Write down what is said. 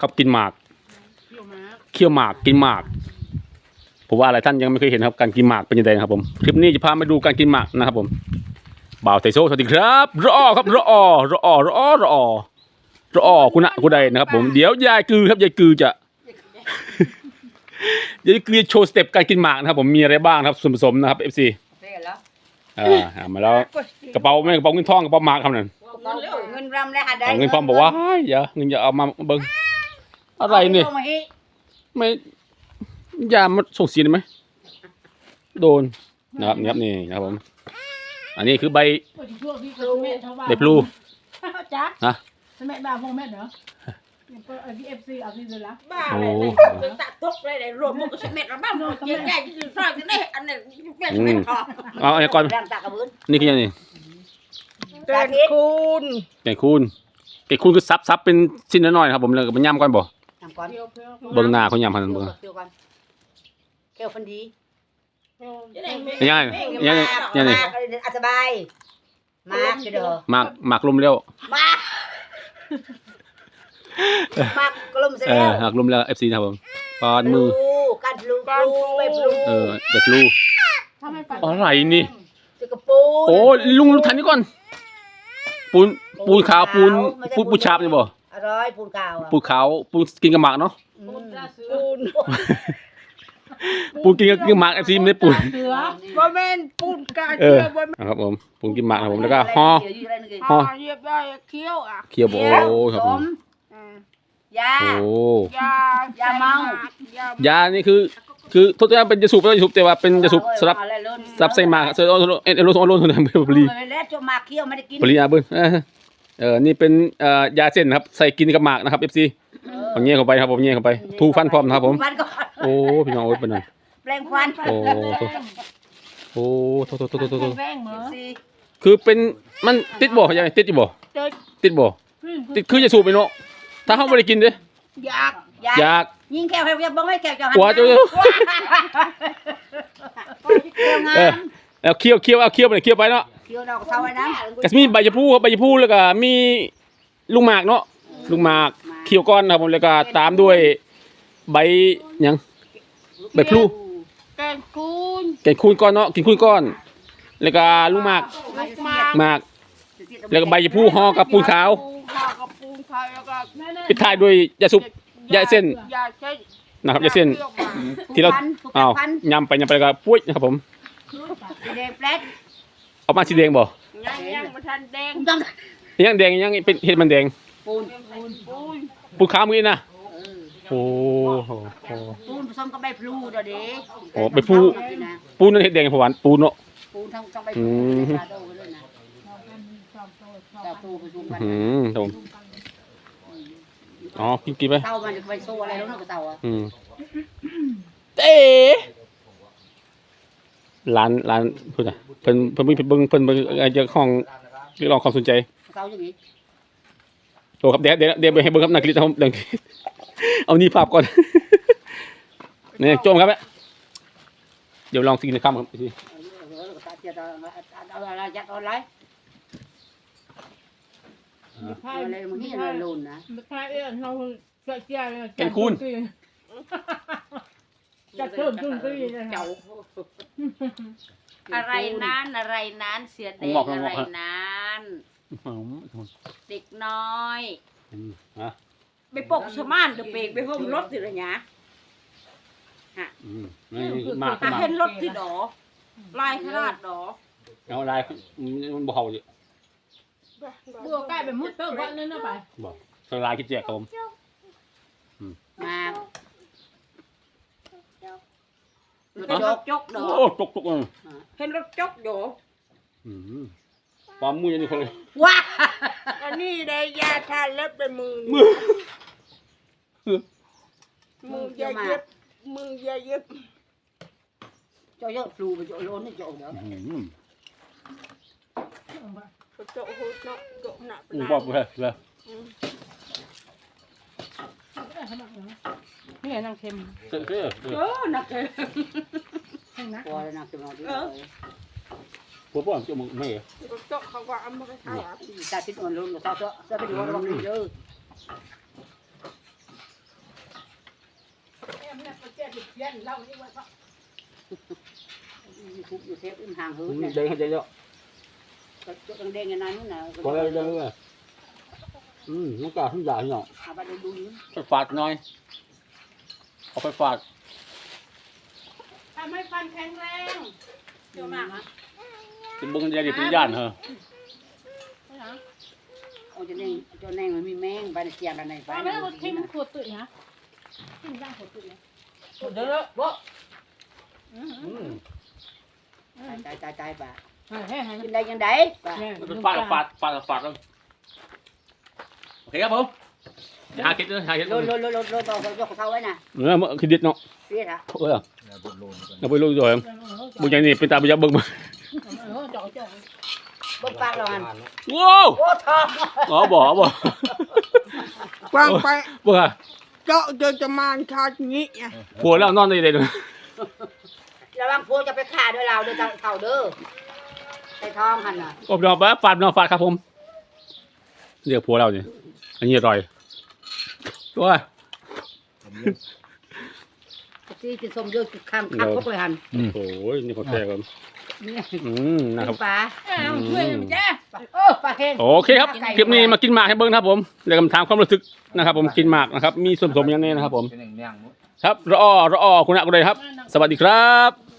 ครับกินหมากเที่ยวมาเคี่ยวหมากกินหมากผมว่าหลายท่านยังไม่เคยเห็นครับการกินหมากเป็นยังไงนะครับผมคลิปนี้จะพามาดูการกินหมากนะครับผมบ่าวไทโซสวัสดีครับรอครับรอรอรอรอรอคุณนะคุณใดนะครับ ผมเดี๋ยวยายกือครับยายกือจะยายกือจะโชว์สเต็ปการกินหมากนะครับ ผมมีอะไรบ้างนะครับส่วนผสมนะครับ FC เสร็จแล้วอ่าอ่ามาแล้วกระเป๋าไม่กระเป๋าเงินทองกระเป๋าหมากครับนั่นเงินเร็วเงินรำได้หาได้เอาเงินพร้อมบอกว่าเฮ้ยอย่าเงินอย่าเอามาเบิ้ง อะไรเนี่ยอามาให้ไม่ยามาส่งเสียได้ไหมโดนนะครับนี่ครับนี่นะครับผม อันนี้คือใบเปิดช่วงที่เขาแม่ชาวบ้านใบพลูจ้าฮะสมัยบ้านพ่อแม่เนาะเปิดที่เอฟซีเอาที่เลยละบ้าโอ้ เลยตัดตกเลยเลยรวมมันก็สิเม็ดละบ้ามันเยอะแยะที่สุดซอยจะได้อันนี้เป็นเม็ดทองเอาอันนี้ก่อนรำตากระเบือนนี่คือยังนี่เกิดคุณแกงคูนแกงคูนคือซับซับเป็นชิ้นน้อยๆนะครับผมเลยมันย่ำก่อนบ่ทำ ก่อนเที่ยวเที่ยวเบิ้งหน้าเขาย่ำพันเบิ้งเดี๋ยวก่อนแก้วฟันดียังไงยังไงยังไงมากเลยอัสบายมากเด้อหมากหมากลมเร็วมากมากกลมเสร็จเอแล้อวหมากลมแล้วเอฟซีนะครับผมปอนมือการพลูพลูไปพลูเออแบบลูถ้าไม่ปัดอะไรนี่ จะกระปูน โอ้ลุงลุงทันนี่ก่อน ปูนปูนขาวปูนปูนปูชาบนี่บ่ อร่อยปูนกาวอะปูนขาวปูนกินกับหมากเนาะอืปูมนตาเสือ ปูนปูนกินกับกินกับหมากเอฟซีไม่ได้ปูนเสือบ่แม่นปูนกาเอเชื่ออบ่แม่นนะครับผมปูนกินหมากนะครับผมแล้วก็ห่อเดี๋ยวยู่อะไรนึงห่ห่ออเรียบได้เคี้ยวอะเคี่ยวโบครับผมอืมยา โอ้ยายาเมา ยา ยานี่คือ คือโทษทีเป็นยาสูบเป็นยาสูบแต่ว่าเป็นยาสูบสำหรับสำหรับใส่หมากเซอร์โอเอโรโอโรโอโรโอปปรีแล้วจะมาเคี้ยวไม่ได้กินปรีอาเบิ้ลเออ เออนี่เป็นเอ่อยาเส้นครับใส่กินกับหมากนะครับเอฟซีเอาเงี้ยเข้าไปครับผมเงี้ยเข้าไปทูฟันพร้อมนะครับผม ฟันก่อนโอ้พี่น้องโอ้ยเป็นนั่น แปลงฟันโอ้โทษโอ้โทษโทษโทษโทษโทษแป้งเหรอสี่คือเป็นมันติดบ่ยังไงติดอยู่บ่เดินติดบ่ติดคือจะสูบไปเนาะถ้าเขาไม่ได้กินเด้อยากอยากอยาก ยิงแก้วให้ยับบ้งให้แก้วจะหัวจะเคี้ยวงาเออมแล้วเคี่ยวเคี่ยวเอาเคี่ยวไปเคี่ยวไปเนาะเคี้ ยวดอกเท่าไว้นะก็มีใบชะพูครับใบชะพูแล้วก็มีลูกหมากเนาะลูกหมากเคี่ยวก้อนนะครับผมแล้วก็ตามด้วยใบหยังใบพลูแกงคูนแกงคูนก้อนเนาะกินคูนก้อน แล้วก็ลูกหมากลูกหมากหมาก แล้วก็ใบชะพูห่อกับปูนขาวปูนขาวกับปูนขาวแล้วก็ปิดท้ายด้วยยาซุปยาเส้นยาเส้นนะครับยาเส้นคี้ยวหมากที่เราถูกอ้าวพันยำไปยำไปแล้วก็ปุ้ยนะครับผมสีแดงแปลก เอามาสีแดงบ่ยังยังมาทันแดงต้องยังแดงยังเป็นเห็ดมันแดงปูนปูนปูนปูนขาวมือนะโอ้โหปูนผสมกับใบพลูเดี๋ยวเด้โอ้ใบพลูปูนนั่นเห็ดแดงผวานปูนเนาะปูนทั้งทั้งใบพอืลูมชาโดกันเลยนะชาโดผสมกันอืมครับผมอ๋อกินกินไปเต่ามันจะไปโซ่อะไรแล้วเนาะกับเต่าอะอืมเต้ร้านร้านพูดอะ เพิ่นเพิ่นเพิ่นเบิ่งเพิ่นเบิ่งอาจจะของเรียกร้องความสนใจเต่าอย่างนี้โอ้ครับเดี๋ยวเดี๋ยวเดี๋ยวไปให้เบิ่งครับนักคลิปนะครับเดี๋ยวเอานี่ภาพก่อนเนี่ยโจมครับเดี๋ยวลองสิกินข้ามครับสิตาเจียตาเอาอะไรยัดเอาอะไรใช่เอาอะไรมันนี่อะไรลุนนะใช่เออเราเสียเจียเลยจะเพิ่มขึ้นก็ดีเลยเจ้า อะไรนั้น อะไรนั้น เสียแดงอะไรนั้นเด็กน้อยฮะไปปกสมานเดอะเปกไปห่มรถสิละหยะอืมนี่มากหาเห็นรถที่ดอลายขนาดดอเอาลายมันบ่เฮาอยู่บัวใกล้ไปมุดเติมวันนั้นนะไปบ่สลายคิดแจกครับผม มาเห็น รถจกดอโอ้ตกตกเลยเห็นรถจกดออืมความมือยังนี่คนเลยว้าอันนี้ได้ยาทาเล็บไปมือมือมืออย่าเย็บมืออย่าเย็บเจ้าเยอะฟลูไปเจ้าโลนนี่เจ้าเด้ออืมกระโจกหุดเนาะโจกหนักอืมบอกเลยเลย นี่นางเค็มเสือเสือเออหนักเลยให้นะพอแล้วนะจะมาดิพวกพวกจะมึงไม่กระโจกเขาว่าเอามาให้ขายตาติดอ่อนลงเจ้าเจ้าเจ้าไปดูว่าระวังดีเด้อเย็นเล่านี่ว่าอยู่ทุกอยู่เทปอื่นห่างเหินอืมเนี่ยเด้งให้เยอะก็จะเด้งกันนานนู่นน่ะๆพอแล้วเด้งเลยอืมน้องกาทุกอย่างเนาะเอาไปดูดูนี่ไปฝาดหน่อย เอาไปฝาดทำให้ฟันแข็งแรงเดี๋ยวมากฮะจะบึงจะได้เป็นย่านเหรอเอาจะเน่งจะเน่งมันมีแมงไปในเสียงกันในไปเอาไม่ต้องทิมขวดตุ๋ยฮะทิมย่างขวดตุ๋ยนะเด้อบ่อืมอืมตายตายตายป่ะเฮ้ยเฮ้ยเฮ้ยกินได้ยังไงป่ะมันเป็นฝาดฝาดฝาดฝาดแล้วโอเคครับผม อย่าหาคิดเลยหาคิดโลเลยดโลดโลดโลดโลดเอายกเขาไว้น่ะเออมันคิดดิดเนาะเสียละเออเอาไปลงด้วยบุญยังนี่เป็นตาบุญยังเบิ่งมาเออจ่อจ่อบ่ปากเราหันว้าวโอ้ทองอ๋อบ่บ่กว้างไปบ่ค่ะเจาะเจอจะมานชาตินี้ไงผัวแล้วนอนได้เลยเนาะระวังพัวจะไปฆ่าด้วยเราเด้อเท่าเด้อใส่ทองหันน่ะอบดอกปะฝาดนอนฝาดครับผมเรียกผัวเราเนี่ยอันนี้อร่อย ตัวที่กินส้มเยอะข้ามคักพวกเลยหันโอ้ยนี่ขอแท้ครับนี่อืมนะครับปลาช่วยมันจ้าโอ้ปลาเค็มโอเคครับคลิปนี้มากินหมากให้เบิ้งครับผมเดี๋ยวคำถามความรู้สึกนะครับผมกินหมากนะครับ มีส่วนผสมอย่างนี้นะครับผม ครับรอรอคุณอากุเลยครับ สวัสดีครับ